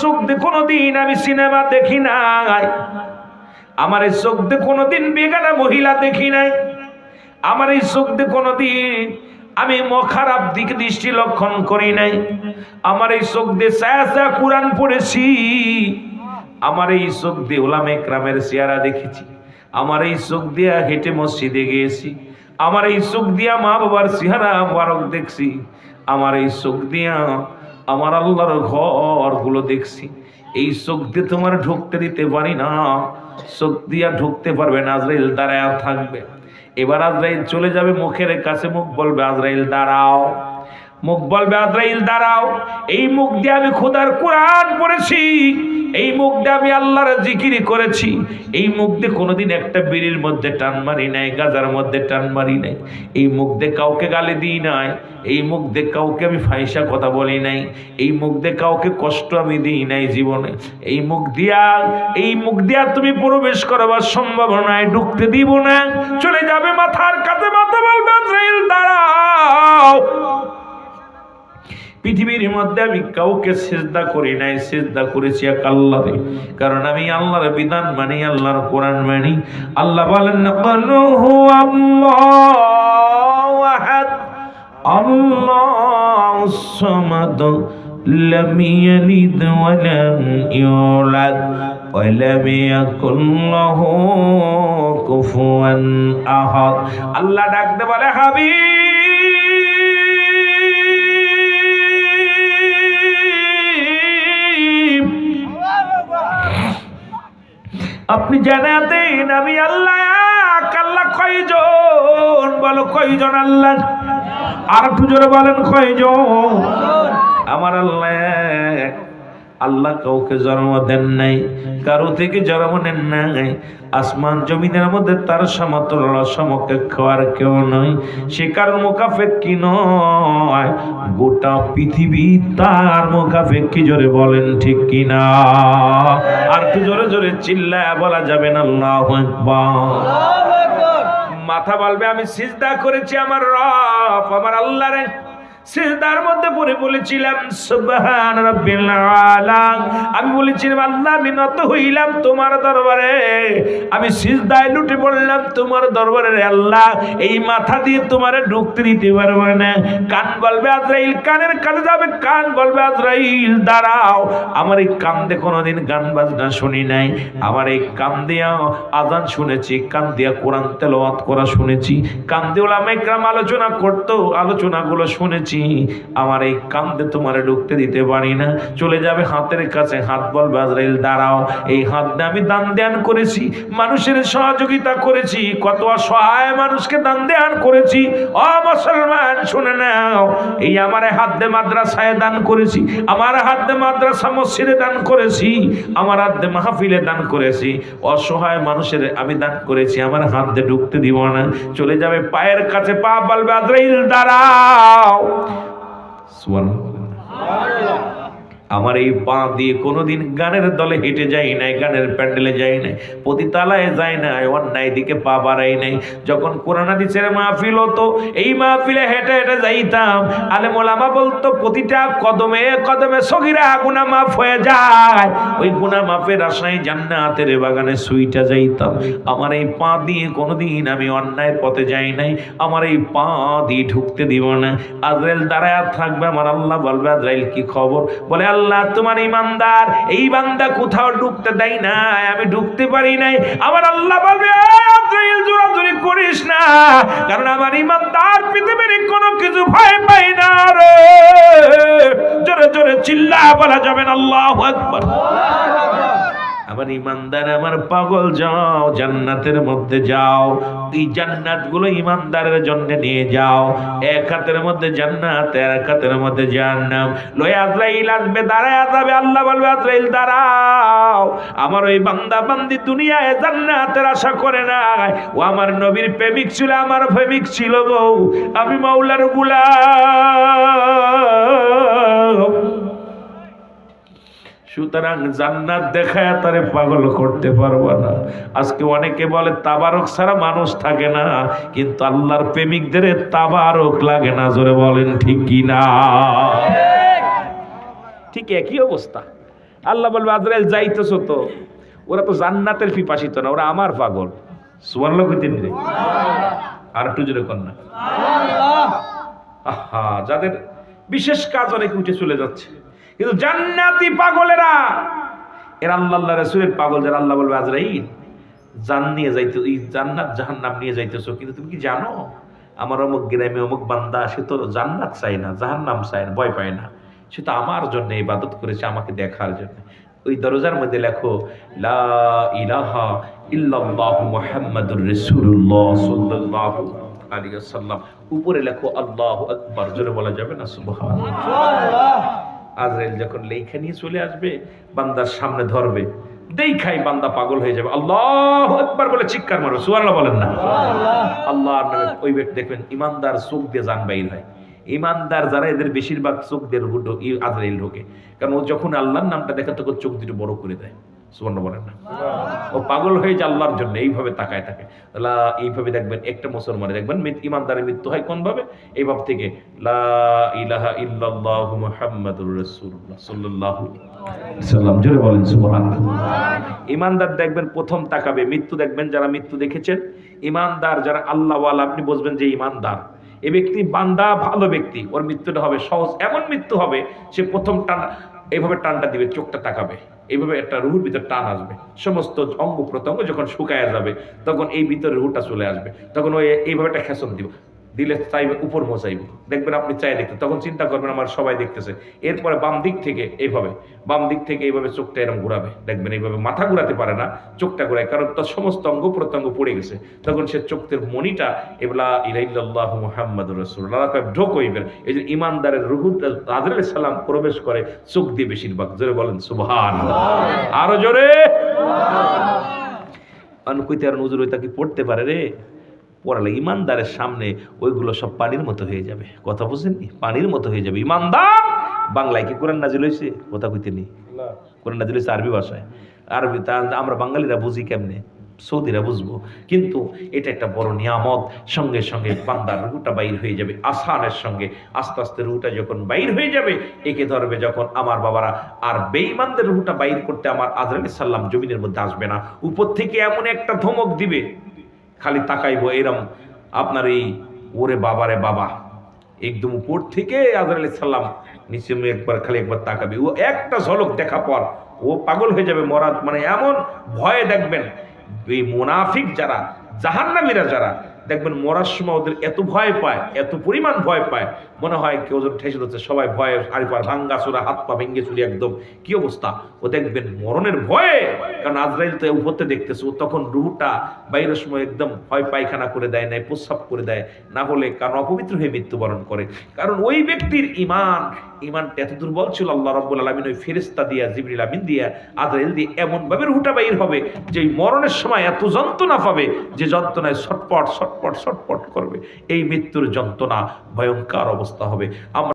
চোখ দিয়ে কোনোদিন আমি সিনেমা দেখি নাই। আমার এই চোখ দিয়ে কোনোদিন বেগানা মহিলা দেখি নাই। আমার এই চোখ দিয়ে কোনোদিন আমি ম খারাপ দিক দৃষ্টি লক্ষণ করি নাই। আমার এই চোখ দিয়ে ছায়া কোরআন পড়েছি। আমার এই চোখ দিয়ে ওলামে ক্রামের চেহারা দেখেছি। আমার এই চোখ দিয়া হেঁটে মসজিদে গিয়েছি। আমার এই চোখ দিয়া মা বাবার চেহারা বারক দেখছি। আমার এই চোখ দিয়া আমার আল্লাহর ঘরগুলো দেখছি। এই চোখ দিয়ে তোমার ঢুকতে দিতে পারি না। চোখ দিয়া ঢুকতে পারবে না, আজরাইল দাঁড়ায় থাকবে। এবার আজরাইল চলে যাবে মুখের কাছে, মুখ বলবে, আজরাইল দাঁড়াও। মুখ বলবে, আজরাইল, দাঁড়াও। এই মুখ দিয়ে আমি খোদার কোরআন পড়েছি। এই মুখ দিয়ে আমি আল্লাহর জিকিরি করেছি। এই মুখ দিয়ে কোনোদিন একটা বিড়ির মধ্যে টান মারি নাই, গাজার মধ্যে টান মারি নাই। এই মুখ দিয়ে কাউকে গালি দিই নাই। এই মুখ দিয়ে কাউকে আমি ফাইসা কথা বলি নাই। এই মুখ দিয়ে কাউকে কষ্ট আমি দিই নাই জীবনে। এই মুখ দিয়া, এই মুখ দিয়া তুমি প্রবেশ করবার সম্ভাবনায় ঢুকতে দিব না। চলে যাবে মাথার কাছে, মাথা বলবে, আজরাইল, দাঁড়াও। পৃথিবীর মধ্যে আমি কাউকে সেজদা করি নাই সেজদা করেছি এক আল্লাহরে কারণ আমি আল্লাহর বিধান মানি আল্লাহর কোরআন মানি আল্লাহ বলেন না কলহু আল্লাহু আহাদ আল্লাহু সামাদ لم يلد ولم يولد ولم يكن له كفوا أحد আল্লাহ ডাকতে বলে হাবিব আপনি জানাতেন আমি আল্লাহ আল্লাহ কয়জন? বলো কয়জন আল্লাহ? আর একটু জোরে বলেন কয়জন? আমার আল্লাহ। আল্লাহ কাউকে জন্ম দেন নাই কারও থেকে জন্ম নেন নাই। আসমান জমিনের মধ্যে তার সমতুল্য সমকক্ষ আর কেউ নয়। সে কার মোকাফেক কি নয়। গোটা পৃথিবী তার মোকাফেক কি জোরে বলেন ঠিক কি না আর একটু জোরে জোরে চিল্লায় বলা যাবে না আল্লাহ মাথা বলবে আমি সিজদা করেছি আমার রব আমার আল্লাহ রে সিজদার মধ্যে পড়ে বলেছিলাম, সুবহান রাব্বিল আলা আমি বলেছিলাম, আল্লাহ, আমি নত হইলাম তোমার দরবারে। আমি সিজদায় লুটে পড়লাম তোমার দরবারে আল্লাহ, এই মাথা দিয়ে তোমারে ঢুকতে দিতে পারব না। কান বলবে, আজরাইল, কানের কাছে যাবে, কান বলবে, আজরাইল, দাঁড়াও। আমার এই কান দিয়ে কোনোদিন গান বাজনা শুনি নাই। আমার এই কান দিয়া আজান শুনেছি কান দিয়া কোরআন তেলাওয়াত করা শুনেছি কান দিয়ে ওলামা ইকরাম আলোচনা করতো, আলোচনাগুলো শুনেছি। আমার এই কান্দে তোমারে ঢুকতে দিতে পারি না। চলে যাবে হাতের কাছে হাত বল আজরাইল দাঁড়াও। এই হাত দিয়ে আমি দান দান করেছি, মানুষের সহযোগিতা করেছি, কত অসহায় মানুষকে দান দান করেছি। অ মুসলমান, শুনে নাও। এই আমার হাত দিয়ে মাদ্রাসায় দান করেছি, আমার হাত দিয়ে মাদ্রাসা মসজিদে দান করেছি, আমার হাত দিয়ে মাহফিলে দান করেছি। অসহায় মানুষের আমি দান করেছি, আমার হাত দিয়ে ঢুকতে দিব না। চলে যাবে পায়ের কাছে পা বলবে আজরাইল দাঁড়াও। সুবহানাল্লাহ। আমার এই পা দিয়ে কোনোদিন গানের দলে হেঁটে যাই নাই, গানের প্যান্ডেলে যাই নাই, পতিতালায় যাই নাই, অন্যায় দিকে পা বাড়াই নাই। যখন কোরআন হাদিসের মাহফিল হতো, এই মাহফিলে হেঁটে হেঁটে যাইতাম। আলে মোলামা বলতো, প্রতিটা কদমে কদমে সগিরা গুনা মাফ হয়ে যায়। ওই গুনা মাফের আশায় জান্নাতের বাগানে সুইটা যাইতাম। আমার এই পা দিয়ে কোনোদিন আমি অন্যায়ের পথে যাই নাই। আমার এই পা দিয়ে ঢুকতে দিব না। আজরাইল দাঁড়ায় থাকবে, আমার আল্লাহ বলবে, আজরাইল, কি খবর? বলে আল্লাহ, তোমার ইমানদার, এই বান্দা কোথাও ঢুকতে দেয় না আমি ঢুকতে পারি নাই। আমার আল্লাহ বলবে "এই আজরাইল, জোরাজুরি করিস না, কারণ আমার ইমানদার পৃথিবীর কোনো কিছু ভয় পাই না রে। জোরে জোরে চিল্লা বলা যাবেন আল্লাহ আকবার। আমার ইমানদার, আমার পাগল, যাও জান্নাতের মধ্যে যাও। এই জান্নাতগুলো ইমানদারের জন্য নিয়ে যাও। এক হাতের মধ্যে জান্নাত, এক হাতের মধ্যে জান্নাম লয় আজরাইল আসবে, দাঁড়ায় যাবে আল্লাহ বলবে, আজরাইল, দাঁড়াও। আমার ওই বান্দা বান্দি দুনিয়ায় জান্নাতের আশা করে না ও আমার নবীর প্রেমিক ছিল, আমার প্রেমিক ছিল গো। আমি মাওলার গুলাম। সুতরাং জান্নাত দেখায় তারে পাগল করতে পারব না। আজকে অনেকে বলে, তাবারক ছাড়া মানুষ থাকে না। কিন্তু আল্লাহর প্রেমিকদের তাবারক লাগে না, জোরে বলেন ঠিক কি না? ঠিক একই অবস্থা। আল্লাহ বলবে, আজরাইল, যাইতেছো তো। ওরা তো জান্নাতের পিপাসিত না, ওরা আমার পাগল। সুবর্ণ কইতেন রে। আর একটু জোরে কন্যা আহা, যাদের বিশেষ কাজ অনেক উঠে চলে যাচ্ছে। কিন্তু জান্নাতি পাগলেরা, এরা আল্লাহ রাসূলের পাগল যারা আল্লাহ বলবে, আজরাইল, জান নিয়ে যাইতে এই জান্নাত জাহান্নাম নিয়ে যাইতেছো। কিন্তু তুমি কি জানো? আমার অমুক গ্রামে অমুক বান্দা, সে তো জান্নাত চাই না, জাহান্নাম চাই না, ভয় পায় না। সে তো আমার জন্য ইবাদত করেছে, আমাকে দেখার জন্য। ওই দরজার মধ্যে লেখো, লা উপরে লেখো, আল্লাহু আকবার। জোরে বলা যাবে না? সুবহানাল্লাহ। আজরাইল যখন লেখা নিয়ে চলে আসবে বান্দার সামনে ধরবে দেখাই বান্দা পাগল হয়ে যাবে। আল্লাহ একবার বলে চিৎকার মারো সুয়াল্লাহ বলেন না। আল্লাহ ওই ব্যক্তি দেখবেন ইমানদার চোখ দিয়ে যান বাইর হয়। ইমানদার যারা এদের বেশিরভাগ চোখ দিয়ে আজরাইল ঢোকে। কারণ ও যখন আল্লাহর নামটা দেখে তখন চোখ দুটো বড় করে দেয়। সুবর্ণ বলেন না ও পাগল হয়ে যায় আল্লাহর জন্য, এইভাবে তাকায় থাকে। লা, এইভাবে দেখবেন একটা মুসলমানে দেখবেন ইমানদারের মৃত্যু হয় কোন ভাবে? এই ভাব থেকে, লা ইলাহা ইল্লাল্লাহু মুহাম্মাদুর রাসূলুল্লাহ সাল্লাল্লাহু সাল্লাম জোরে বলেন, সুবহানাল্লাহ। ইমানদার দেখবেন প্রথম তাকাবে, মৃত্যু দেখবেন যারা মৃত্যু দেখেছেন। ইমানদার যারা আল্লাহওয়ালা, আপনি বুঝবেন যে ইমানদার। এ ব্যক্তি বান্দা, ভালো ব্যক্তি, ওর মৃত্যুটা হবে সহজ। এমন মৃত্যু হবে, সে প্রথম টান, এইভাবে টানটা দিবে, চোখটা তাকাবে। এইভাবে একটা রুহুর ভিতর টান আসবে। সমস্ত অঙ্গ প্রত্যঙ্গ যখন শুকায় যাবে, তখন এই ভিতরে রুহুটা চলে আসবে। তখন ওই এইভাবে একটা খেসন দিব। দিলে চাইবে উপর মোচাইব দেখবেন আপনি চাই দেখতে তখন চিন্তা করবেন আমার সবাই দেখতেছে। এরপরে বাম দিক থেকে এইভাবে বাম দিক থেকে এইভাবে চোখটা এরকম ঘুরাবে। দেখবেন এইভাবে মাথা ঘুরাতে পারে না চোখটা ঘুরায় কারণ তার সমস্ত অঙ্গ প্রত্যঙ্গ পড়ে গেছে। তখন সে চোখের মনিটা এগুলা ইলাইল্লাহ মুহাম্মদ রসুল্লাহ ঢোক হইবেন। এই যে ইমানদারের রুহু আদর সালাম প্রবেশ করে চোখ দিয়ে বেশিরভাগ। জোরে বলেন সুবহান আরও জোরে। কইতে আর নজর ওই তাকে পড়তে পারে রে? পড়ালে ইমানদারের সামনে ওইগুলো সব পানির মতো হয়ে যাবে। কথা বুঝেননি পানির মতো হয়ে যাবে। ইমানদার! বাংলায় কি কোরআন নাজিল হয়েছে কথা কইতে নি? কোরআন নাজিল হয়েছে আরবি ভাষায়। আরবি তা আমরা বাঙালিরা বুঝি কেমনে? সৌদিরা বুঝব। কিন্তু এটা একটা বড় নিয়ামত। সঙ্গে সঙ্গে বান্দার রুটা বাইর হয়ে যাবে। আসানের সঙ্গে আস্তে আস্তে রুটা যখন বাইর হয়ে যাবে একে ধরবে যখন আমার বাবারা। আর বেঈমানদের রুটা বাইর করতে আমার আজরাইল সাল্লাম জমিনের মধ্যে আসবে না। উপর থেকে এমন একটা ধমক দিবে। খালি তাকাইবো এরম, আপনার এই ওরে বাবারে বাবা। একদম উপর থেকে আজর আলি সাল্লাম নিচে একবার খালি একবার তাকাবি। ও একটা ঝলক দেখা পর ও পাগল হয়ে যাবে মরাদ মানে এমন ভয়ে দেখবেন। এই মুনাফিক যারা, জাহান্নামীরা যারা দেখবেন মরার সময় ওদের এত ভয় পায়, এত পরিমাণ ভয় পায়। মনে হয় কেউ যেন ঠেসে দিচ্ছে সবাই ভয়ে আরিপার ভাঙ্গা চোরা, হাত পা ভেঙ্গে চুরি একদম। কি অবস্থা? ও দেখবেন মরণের ভয়ে, কারণ আজরাইল তো উপরতে দেখতেছে, ও তখন রুহুটা বাইরের সময় একদম ভয় পায়খানা করে দেয় নাই, প্রস্রাব করে দেয়, না হলে কারণ অপবিত্র হয়ে মৃত্যুবরণ করে। কারণ ওই ব্যক্তির ইমান ইমানটা এত দুর্বল ছিল, আল্লাহ রব্বুল আলমিন ওই ফেরিস্তা দিয়া, জিবরিল আমিন দিয়া আদরেল দিয়ে এমনভাবে হুটা বাইর হবে, যে মরণের সময় এত যন্ত্রণা পাবে, যে যন্ত্রণায় ছটপট ছটপট ছটপট করবে। এই মৃত্যুর যন্ত্রণা ভয়ঙ্কর অবস্থা হবে। আমরা